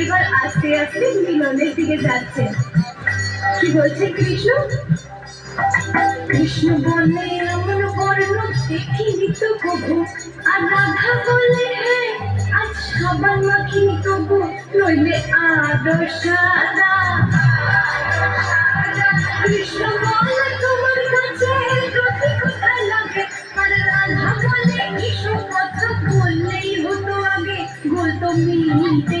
এবার আস্তে আস্তে মিলনের দিকে যাচ্ছে কি বলছে কৃষ্ণ? কৃষ্ণ বলে এমন বর্ণ দেখিনি তো কবু আর রাধা বলে হ্যাঁ আজ সাবান মাখিনি তবু। নইলে আদো সাদা। কৃষ্ণ বলে তোমার কাছে লাগে। আর রাধা বলে কথা বললেই হতো আগে। গোল তো মিলতে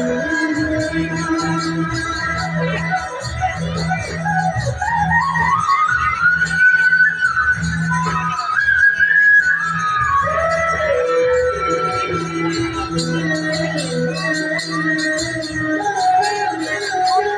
Thank you.